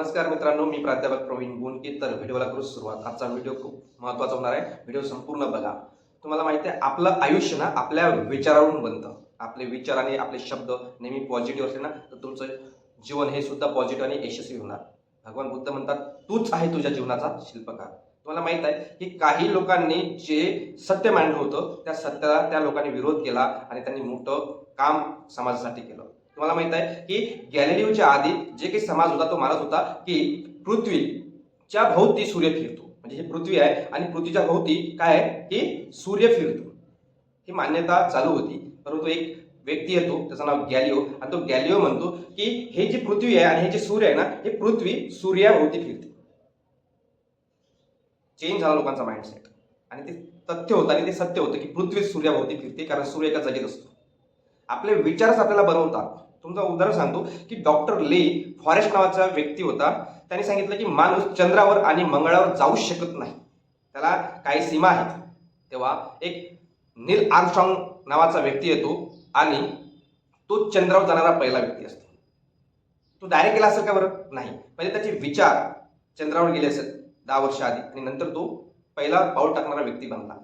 नमस्कार मित्रांनो मी प्राध्यापक प्रवीण बोनके. तर व्हिडिओला करू सुरुवात आजचा व्हिडिओ खूप महत्त्वाचा होणार आहे. व्हिडिओ संपूर्ण बघा. तुम्हाला माहिती आहे आपलं आयुष्य ना आपल्या विचारावरून बनतं. आपले विचार आणि आपले शब्द नेहमी पॉझिटिव्ह असले ना तर तुमचं जीवन हे सुद्धा पॉझिटिव्ह आणि यशस्वी होणार. भगवान बुद्ध म्हणतात तूच आहे तुझ्या जीवनाचा शिल्पकार. तुम्हाला माहीत आहे की काही लोकांनी जे सत्य मांडलं होतं त्या सत्याला त्या लोकांनी विरोध केला आणि त्यांनी मोठं काम समाजासाठी केलं. तुम्हाला माहीत आहे की गॅलिलिओच्या आधी जे काही समाज होता तो मानत होता की पृथ्वीच्या भोवती सूर्य फिरतो. म्हणजे ही पृथ्वी आहे आणि पृथ्वीच्या भोवती काय आहे? की सूर्य फिरतो. ही मान्यता चालू होती. परंतु एक व्यक्ती येतो त्याचं नाव गॅलिओ. आणि तो गॅलिओ म्हणतो की हे जी पृथ्वी आहे आणि हे जे सूर्य आहे ना हे पृथ्वी सूर्याभोवती फिरते. चेंज झाला लोकांचा माइंडसेट आणि ते तथ्य होतं आणि ते सत्य होतं की पृथ्वी सूर्याभोवती फिरते कारण सूर्य एका जागेत असतो. आपले विचारच आपल्याला बनवतात. तुमचं उदाहरण सांगतो की डॉक्टर ले फॉरेस्ट नावाचा व्यक्ती होता. त्याने सांगितलं की माणूस चंद्रावर आणि मंगळावर जाऊ शकत नाही. त्याला काही सीमा आहेत. तेव्हा एक नील आर्मस्ट्रॉंग नावाचा व्यक्ती येतो आणि तो चंद्रावर जाणारा पहिला व्यक्ती असतो. तो डायरेक्ट गेला असेल का बरं? नाही. पहिले त्याचे विचार चंद्रावर गेले असेल दहा वर्ष आधी. आणि नंतर तो पहिला पाऊल टाकणारा व्यक्ती बनला.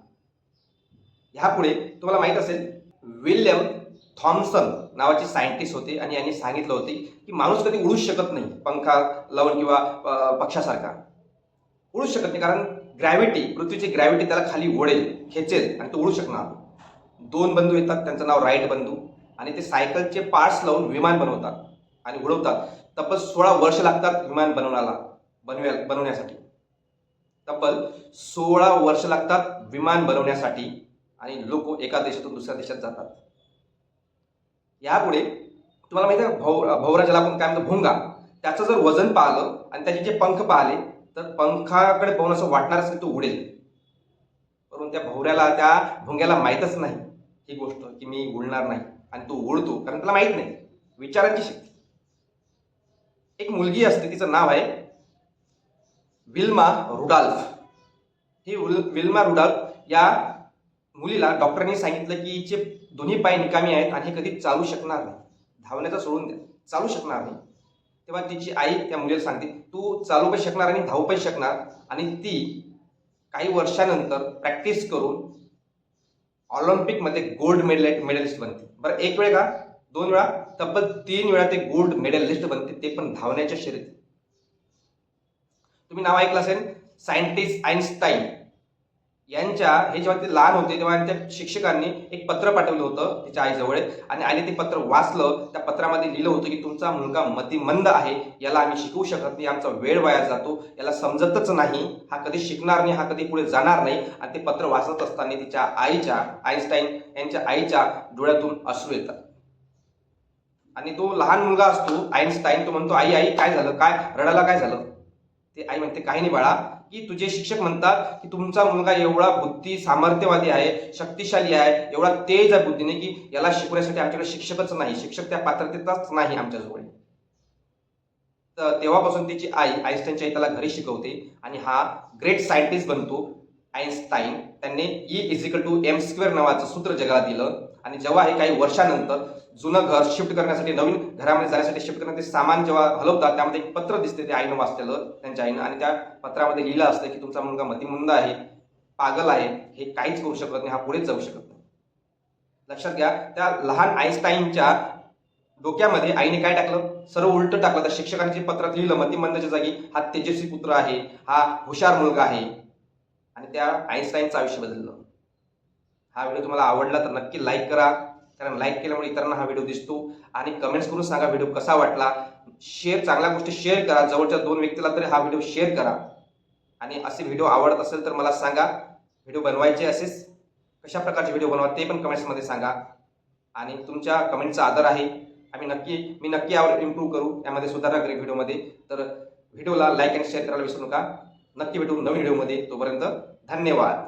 ह्यापुढे तुम्हाला माहीत असेल विल्यम थॉम्सन नावाचे सायंटिस्ट होते आणि यांनी सांगितलं होते की माणूस कधी उडूच शकत नाही पंखा लावून किंवा पक्षासारखा उडू शकत नाही कारण ग्रॅव्हिटी पृथ्वीची ग्रॅव्हिटी त्याला खाली ओढेल खेचेल आणि तो उडू शकणार. दोन बंधू येतात त्यांचं नाव राईट बंधू आणि ते सायकलचे पार्ट्स लावून विमान बनवतात आणि उडवतात. तब्बल सोळा वर्ष लागतात विमान बनवण्याला बनव्या बनवण्यासाठी. तब्बल सोळा वर्ष लागतात विमान बनवण्यासाठी आणि लोक एका देशातून दुसऱ्या देशात जातात. यापुढे तुम्हाला माहिती आहे भौ भौरा ज्याला आपण काय म्हणतो भुंगा. त्याचं जर वजन पाहिलं आणि त्याचे जे पंख पाहिले तर पंखाकडे पाहून असं वाटणार असेल तो उडेल. परंतु त्या भौऱ्याला त्या भुंग्याला माहीतच नाही ही गोष्ट की मी उडणार नाही आणि तो उडतो कारण त्याला माहीत नाही. विचारांची शक्ती. एक मुलगी असते तिचं नाव आहे विल्मा रुडाल्फ. ही विल्मा रुडाल्फ या मुलीला डॉक्टरांनी सांगितलं की हिचे दोन्ही पाय निकामी आहेत आणि हे कधी चालू शकणार नाही. धावण्याचा सोडून द्या. चालू शकणार नाही. तेव्हा तिची आई त्या मुलीला सांगते तू चालू पण शकणार आणि धावू पण शकणार आणि ती काही वर्षानंतर प्रॅक्टिस करून ऑलिम्पिकमध्ये गोल्ड मेडल मेडलिस्ट बनते. बरं एक वेळ का? दोन वेळा? तब्बल तीन वेळा ते गोल्ड मेडलिस्ट बनते ते पण धावण्याच्या शर्यतीत. तुम्ही नाव ऐकलं असेल? सायंटिस्ट आईन्स्टाईन यांच्या हे जेव्हा ते लहान होते तेव्हा त्या शिक्षकांनी एक पत्र पाठवलं होतं तिच्या आईजवळ. आणि आईने ते पत्र वाचलं. त्या पत्रामध्ये लिहिलं होतं की तुमचा मुलगा मतिमंद आहे. याला आम्ही शिकवू शकत नाही. आमचा वेळ वाया जातो. याला समजतच नाही. हा कधी शिकणार नाही. हा कधी पुढे जाणार नाही. आणि ते पत्र वाचत असताना तिच्या आईच्या आईन्स्टाईन यांच्या आईच्या डोळ्यातून असू येतात. आणि तो लहान मुलगा असतो आईन्स्टाईन. तो म्हणतो आई आई काय झालं? काय? रडायला काय झालं? ते आई म्हणते काही नाही बाळा. की तुझे शिक्षक म्हणतात की तुमचा मुलगा एवढा बुद्धी सामर्थ्यवादी आहे शक्तिशाली आहे एवढा तेज आहे बुद्धीने की याला शिकवण्यासाठी आमच्याकडे शिक्षकच नाही. शिक्षक त्या पात्रतेचाच नाही आमच्याजवळ. तर तेव्हापासून तिची आई आईन्स्टाईनच्या आई त्याला घरी शिकवते आणि हा ग्रेट सायंटिस्ट बनतो आईन्स्टाईन त्यांनी E e equal to M square नावाचं सूत्र जगाला दिलं. आणि जेव्हा हे काही वर्षानंतर जुनं घर शिफ्ट करण्यासाठी नवीन घरामध्ये जाण्यासाठी शिफ्ट करण्यासाठी सामान जेव्हा हलवतात त्यामध्ये एक पत्र दिसते ते आईनं वाचलेलं त्यांच्या आईनं. आणि त्या पत्रामध्ये लिहिलं असतं की तुमचा मुलगा मतिमंद आहे पागल आहे हे काहीच करू शकत नाही हा पुढेच जाऊ शकत नाही. लक्षात घ्या त्या लहान आईन्स्टाईनच्या डोक्यामध्ये आईने काय टाकलं? सर्व उलट टाकलं. त्या शिक्षकांचे पत्रात लिहिलं मतिमंदाच्या जागी हा तेजस्वी पुत्र आहे हा हुशार मुलगा आहे. आणि त्या आईन्स्टाईनचं आयुष्य बदललं. हा व्हिडिओ तुम्हाला आवडला तर नक्की लाईक करा. कारण लाईक केल्यामुळे इतरांना हा व्हिडिओ दिसतो. आणि कमेंट्स करून सांगा व्हिडिओ कसा वाटला. शेअर चांगल्या गोष्टी शेअर करा. जवळच्या दोन व्यक्तीला तरी हा व्हिडिओ शेअर करा. आणि असे व्हिडिओ आवडत असेल तर मला सांगा. व्हिडिओ बनवायचे असेच कशा प्रकारचे व्हिडिओ बनवा ते पण कमेंट्समध्ये सांगा. आणि तुमच्या कमेंटचा आदर आहे. आम्ही नक्की मी नक्की यावर इम्प्रूव्ह करू. यामध्ये सुधारणा करेन व्हिडिओमध्ये. तर व्हिडिओला लाईक आणि शेअर करायला विसरू नका. नक्की भेटू नवीन व्हिडिओमध्ये. तोपर्यंत धन्यवाद.